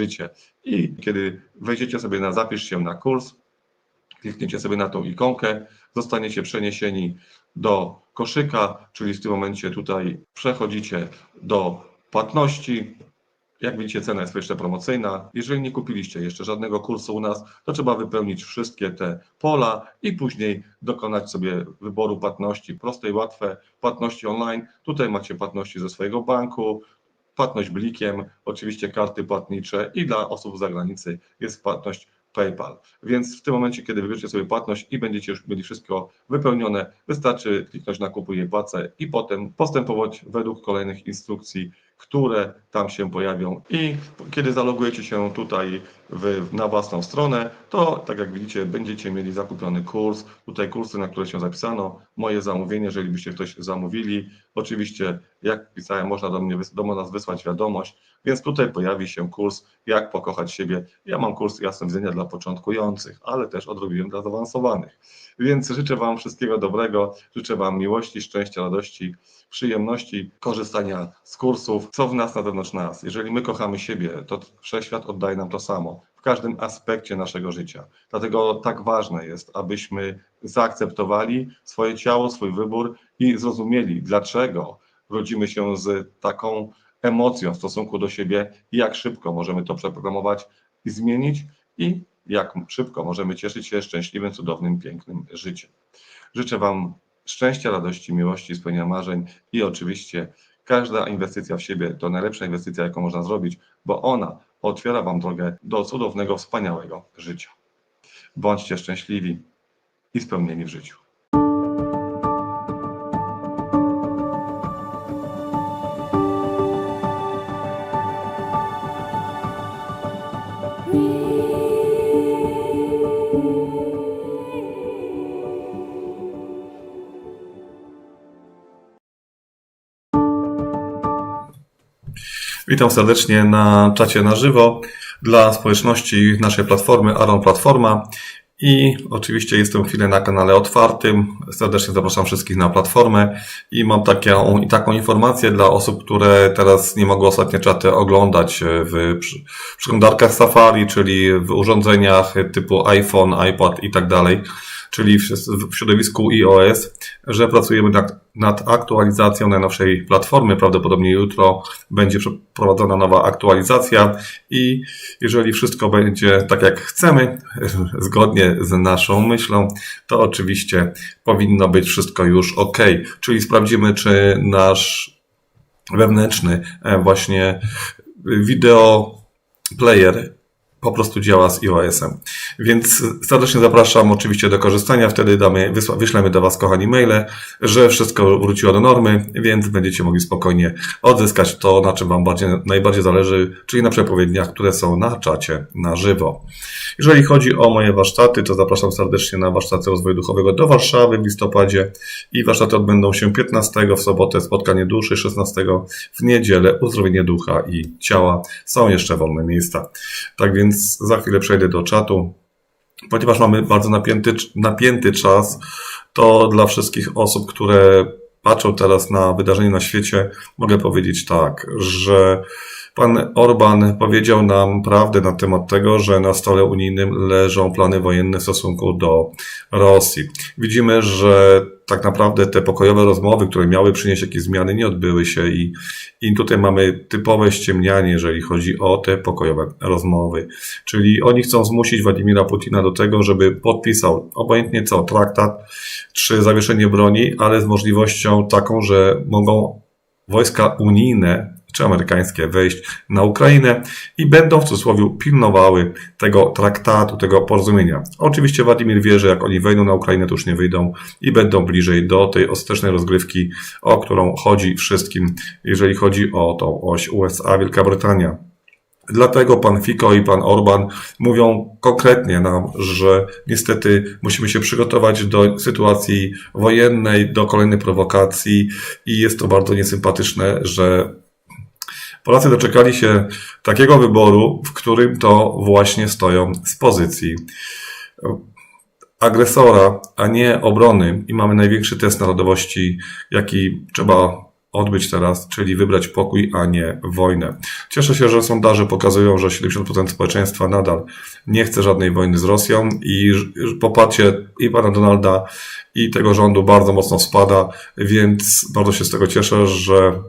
życie. I kiedy wejdziecie sobie na zapisz się na kurs, klikniecie sobie na tą ikonkę, zostaniecie przeniesieni do koszyka, czyli w tym momencie tutaj przechodzicie do płatności. Jak widzicie, cena jest jeszcze promocyjna. Jeżeli nie kupiliście jeszcze żadnego kursu u nas, to trzeba wypełnić wszystkie te pola i później dokonać sobie wyboru płatności. Proste i łatwe płatności online. Tutaj macie płatności ze swojego banku, płatność blikiem, oczywiście karty płatnicze i dla osób z zagranicy jest płatność PayPal. Więc w tym momencie, kiedy wybierzecie sobie płatność i będziecie już mieli wszystko wypełnione, wystarczy kliknąć na kupuj i płacę i potem postępować według kolejnych instrukcji, które tam się pojawią. I kiedy zalogujecie się tutaj w, na własną stronę, to tak jak widzicie, będziecie mieli zakupiony kurs. Tutaj kursy, na które się zapisano, moje zamówienie, jeżeli byście ktoś zamówili. Oczywiście, jak pisałem, można do mnie do nas wysłać wiadomość, więc tutaj pojawi się kurs Jak pokochać siebie. Ja mam kurs jasne widzenia dla początkujących, ale też odrobiłem dla zaawansowanych. Więc życzę Wam wszystkiego dobrego, życzę Wam miłości, szczęścia, radości, przyjemności, korzystania z kursów, co w nas na zewnątrz nas. Jeżeli my kochamy siebie, to wszechświat oddaje nam to samo w każdym aspekcie naszego życia. Dlatego tak ważne jest, abyśmy zaakceptowali swoje ciało, swój wybór i zrozumieli, dlaczego rodzimy się z taką emocją w stosunku do siebie jak szybko możemy to przeprogramować i zmienić i jak szybko możemy cieszyć się szczęśliwym, cudownym, pięknym życiem. Życzę Wam szczęścia, radości, miłości, spełnienia marzeń i oczywiście każda inwestycja w siebie to najlepsza inwestycja, jaką można zrobić, bo ona otwiera Wam drogę do cudownego, wspaniałego życia. Bądźcie szczęśliwi i spełnieni w życiu. Witam serdecznie na czacie na żywo dla społeczności naszej platformy Aron Platforma. I oczywiście jestem chwilę na kanale otwartym. Serdecznie zapraszam wszystkich na platformę. I mam taką, taką informację dla osób, które teraz nie mogły ostatnie czaty oglądać w przy- przeglądarkach Safari, czyli w urządzeniach typu iPhone, iPad i tak dalej, czyli w, środowisku iOS, że pracujemy nad, nad aktualizacją najnowszej platformy. Prawdopodobnie jutro będzie przeprowadzona nowa aktualizacja i jeżeli wszystko będzie tak jak chcemy, zgodnie z naszą myślą, to oczywiście powinno być wszystko już ok. Czyli sprawdzimy, czy nasz wewnętrzny e, właśnie wideo player po prostu działa z iOS-em. Więc serdecznie zapraszam oczywiście do korzystania. Wtedy damy, wyślemy do Was, kochani, maile, że wszystko wróciło do normy, więc będziecie mogli spokojnie odzyskać to, na czym Wam bardziej, najbardziej zależy, czyli na przepowiedniach, które są na czacie na żywo. Jeżeli chodzi o moje warsztaty, to zapraszam serdecznie na warsztaty rozwoju duchowego do Warszawy w listopadzie i warsztaty odbędą się 15 w sobotę spotkanie duszy, 16 w niedzielę uzdrowienie ducha i ciała. Są jeszcze wolne miejsca. Tak więc za chwilę przejdę do czatu. Ponieważ mamy bardzo napięty, napięty czas, to dla wszystkich osób, które patrzą teraz na wydarzenia na świecie, mogę powiedzieć tak, że pan Orban powiedział nam prawdę na temat tego, że na stole unijnym leżą plany wojenne w stosunku do Rosji. Widzimy, że tak naprawdę te pokojowe rozmowy, które miały przynieść jakieś zmiany, nie odbyły się i, i tutaj mamy typowe ściemnianie, jeżeli chodzi o te pokojowe rozmowy. Czyli oni chcą zmusić Władimira Putina do tego, żeby podpisał obojętnie co, traktat czy zawieszenie broni, ale z możliwością taką, że mogą wojska unijne czy amerykańskie wejść na Ukrainę i będą w cudzysłowie pilnowały tego traktatu, tego porozumienia. Oczywiście Władimir wie, że jak oni wejdą na Ukrainę, to już nie wyjdą i będą bliżej do tej ostatecznej rozgrywki, o którą chodzi wszystkim, jeżeli chodzi o tą oś USA, Wielka Brytania. Dlatego pan Fico i pan Orban mówią konkretnie nam, że niestety musimy się przygotować do sytuacji wojennej, do kolejnych prowokacji i jest to bardzo niesympatyczne, że Polacy doczekali się takiego wyboru, w którym to właśnie stoją z pozycji agresora, a nie obrony i mamy największy test narodowości, jaki trzeba odbyć teraz, czyli wybrać pokój, a nie wojnę. Cieszę się, że sondaże pokazują, że 70% społeczeństwa nadal nie chce żadnej wojny z Rosją i poparcie i pana Donalda, i tego rządu bardzo mocno spada, więc bardzo się z tego cieszę, że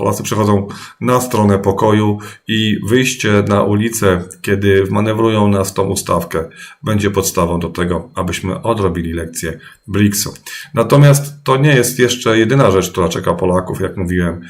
Polacy przechodzą na stronę pokoju i wyjście na ulicę, kiedy manewrują nas tą ustawkę, będzie podstawą do tego, abyśmy odrobili lekcję BRICS-u. Natomiast to nie jest jeszcze jedyna rzecz, która czeka Polaków, jak mówiłem.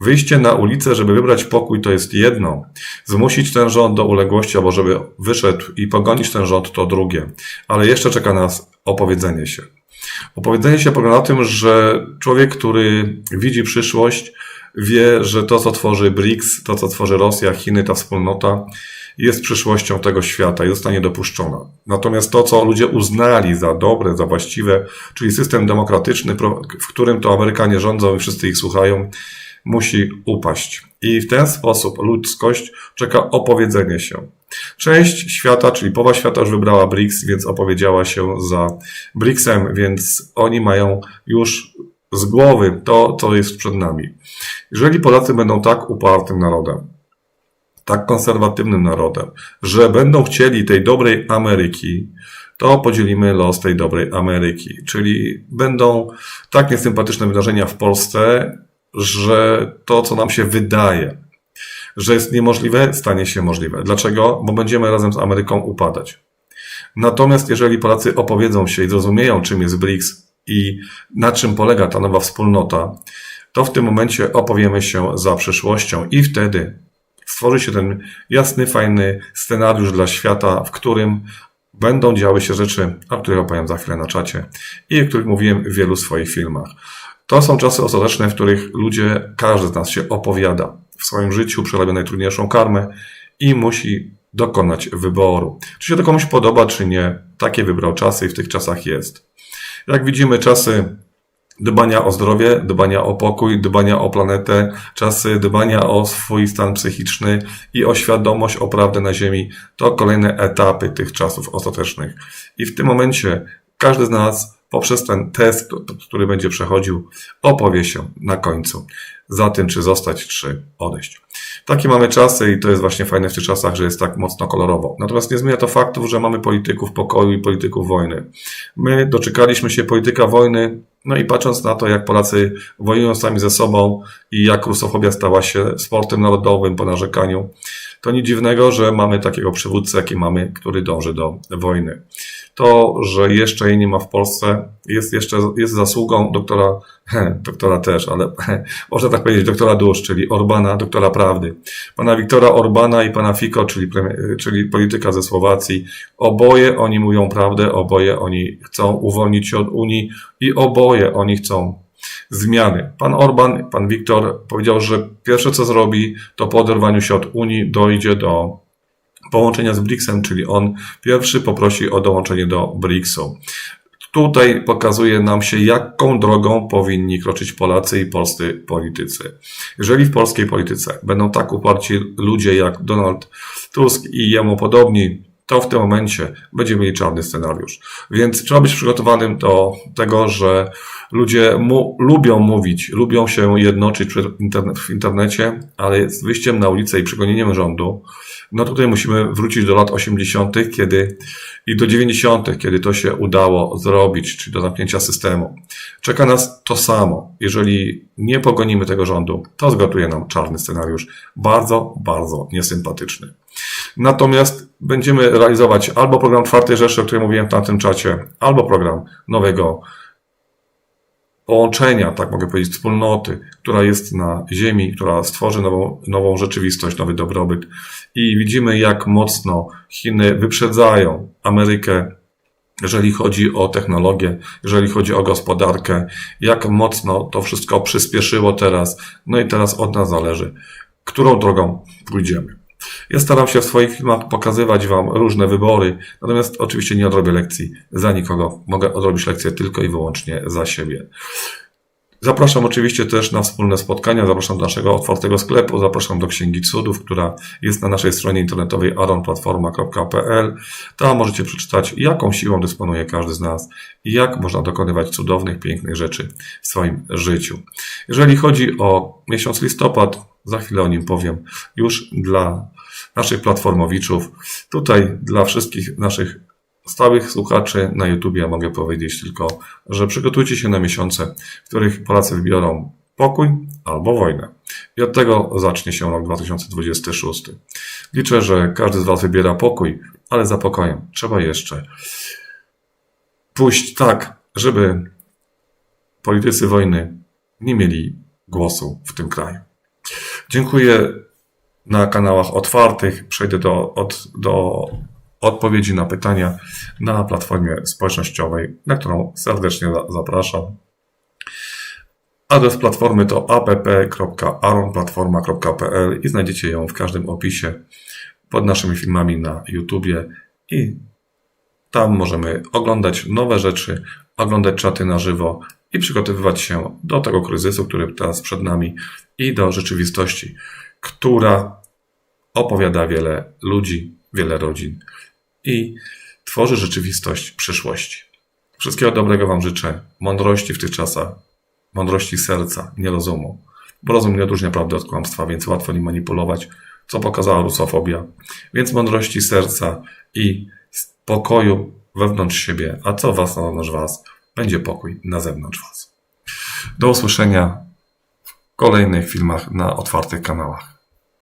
Wyjście na ulicę, żeby wybrać pokój, to jest jedno. Zmusić ten rząd do uległości, albo żeby wyszedł i pogonić ten rząd, to drugie. Ale jeszcze czeka nas opowiedzenie się. Opowiedzenie się polega na tym, że człowiek, który widzi przyszłość, wie, że to, co tworzy BRICS, to, co tworzy Rosja, Chiny, ta wspólnota, jest przyszłością tego świata i zostanie dopuszczona. Natomiast to, co ludzie uznali za dobre, za właściwe, czyli system demokratyczny, w którym to Amerykanie rządzą i wszyscy ich słuchają, musi upaść. I w ten sposób ludzkość czeka opowiedzenie się. Część świata, czyli połowa świata już wybrała BRICS, więc opowiedziała się za BRICSem, więc oni mają już z głowy to, co jest przed nami. Jeżeli Polacy będą tak upartym narodem, tak konserwatywnym narodem, że będą chcieli tej dobrej Ameryki, to podzielimy los tej dobrej Ameryki. Czyli będą tak niesympatyczne wydarzenia w Polsce, że to, co nam się wydaje, że jest niemożliwe, stanie się możliwe. Dlaczego? Bo będziemy razem z Ameryką upadać. Natomiast jeżeli Polacy opowiedzą się i zrozumieją, czym jest BRICS i na czym polega ta nowa wspólnota, to w tym momencie opowiemy się za przyszłością i wtedy stworzy się ten jasny, fajny scenariusz dla świata, w którym będą działy się rzeczy, o których opowiem za chwilę na czacie i o których mówiłem w wielu swoich filmach. To są czasy ostateczne, w których ludzie, każdy z nas się opowiada w swoim życiu, przerabia najtrudniejszą karmę i musi dokonać wyboru. Czy się to komuś podoba, czy nie, takie wybrał czasy i w tych czasach jest. Jak widzimy, czasy dbania o zdrowie, dbania o pokój, dbania o planetę, czasy dbania o swój stan psychiczny i o świadomość, o prawdę na Ziemi, to kolejne etapy tych czasów ostatecznych. I w tym momencie każdy z nas poprzez ten test, który będzie przechodził, opowie się na końcu za tym, czy zostać, czy odejść. Takie mamy czasy i to jest właśnie fajne w tych czasach, że jest tak mocno kolorowo. Natomiast nie zmienia to faktów, że mamy polityków pokoju i polityków wojny. My doczekaliśmy się polityka wojny, no i patrząc na to, jak Polacy wojują sami ze sobą i jak rusofobia stała się sportem narodowym po narzekaniu, to nic dziwnego, że mamy takiego przywódcę, jaki mamy, który dąży do wojny. To, że jeszcze jej nie ma w Polsce, jest jeszcze jest zasługą doktora, doktora też, ale można tak powiedzieć, doktora Dusz, czyli Orbana, doktora prawdy. Pana Wiktora Orbana i pana Fico, czyli, czyli polityka ze Słowacji. Oboje oni mówią prawdę, oboje oni chcą uwolnić się od Unii i oboje oni chcą zmiany. Pan Orban, pan Wiktor powiedział, że pierwsze co zrobi, to po oderwaniu się od Unii dojdzie do połączenia z BRICS-em, czyli on pierwszy poprosi o dołączenie do BRICS-u. Tutaj pokazuje nam się, jaką drogą powinni kroczyć Polacy i polscy politycy. Jeżeli w polskiej polityce będą tak uparci ludzie jak Donald Tusk i jemu podobni, to w tym momencie będziemy mieli czarny scenariusz. Więc trzeba być przygotowanym do tego, że ludzie mu, lubią mówić, lubią się jednoczyć internet, w internecie, ale z wyjściem na ulicę i przegonieniem rządu, no tutaj musimy wrócić do lat 80., kiedy i do 90., kiedy to się udało zrobić, czyli do zamknięcia systemu. Czeka nas to samo. Jeżeli nie pogonimy tego rządu, to zgotuje nam czarny scenariusz, bardzo, bardzo niesympatyczny. Natomiast będziemy realizować albo program czwartej Rzeszy, o którym mówiłem na tym czacie, albo program nowego połączenia, tak mogę powiedzieć, wspólnoty, która jest na Ziemi, która stworzy nową, nową rzeczywistość, nowy dobrobyt. I widzimy, jak mocno Chiny wyprzedzają Amerykę, jeżeli chodzi o technologię, jeżeli chodzi o gospodarkę, jak mocno to wszystko przyspieszyło teraz. No i teraz od nas zależy, którą drogą pójdziemy. Ja staram się w swoich filmach pokazywać Wam różne wybory, natomiast oczywiście nie odrobię lekcji za nikogo. Mogę odrobić lekcję tylko i wyłącznie za siebie. Zapraszam oczywiście też na wspólne spotkania, zapraszam do naszego otwartego sklepu, zapraszam do Księgi Cudów, która jest na naszej stronie internetowej aronplatforma.pl. Tam możecie przeczytać, jaką siłą dysponuje każdy z nas i jak można dokonywać cudownych, pięknych rzeczy w swoim życiu. Jeżeli chodzi o miesiąc listopad, za chwilę o nim powiem, już dla naszych platformowiczów, tutaj dla wszystkich naszych stałych słuchaczy na YouTubie mogę powiedzieć tylko, że przygotujcie się na miesiące, w których Polacy wybiorą pokój albo wojnę. I od tego zacznie się rok 2026. Liczę, że każdy z Was wybiera pokój, ale za pokojem trzeba jeszcze pójść tak, żeby politycy wojny nie mieli głosu w tym kraju. Dziękuję na kanałach otwartych. Przejdę do, od, do odpowiedzi na pytania na platformie społecznościowej, na którą serdecznie za- zapraszam. Adres platformy to app.aronplatforma.pl i znajdziecie ją w każdym opisie pod naszymi filmami na YouTubie i tam możemy oglądać nowe rzeczy, oglądać czaty na żywo i przygotowywać się do tego kryzysu, który teraz przed nami i do rzeczywistości, która opowiada wiele ludzi, wiele rodzin i tworzy rzeczywistość przyszłości. Wszystkiego dobrego Wam życzę, mądrości w tych czasach, mądrości serca, nie rozumu, bo rozum nie odróżnia prawdy od kłamstwa, więc łatwo nim manipulować, co pokazała rusofobia. Więc mądrości serca i spokoju wewnątrz siebie, a co Was na wewnątrz Was, będzie pokój na zewnątrz Was. Do usłyszenia w kolejnych filmach na otwartych kanałach.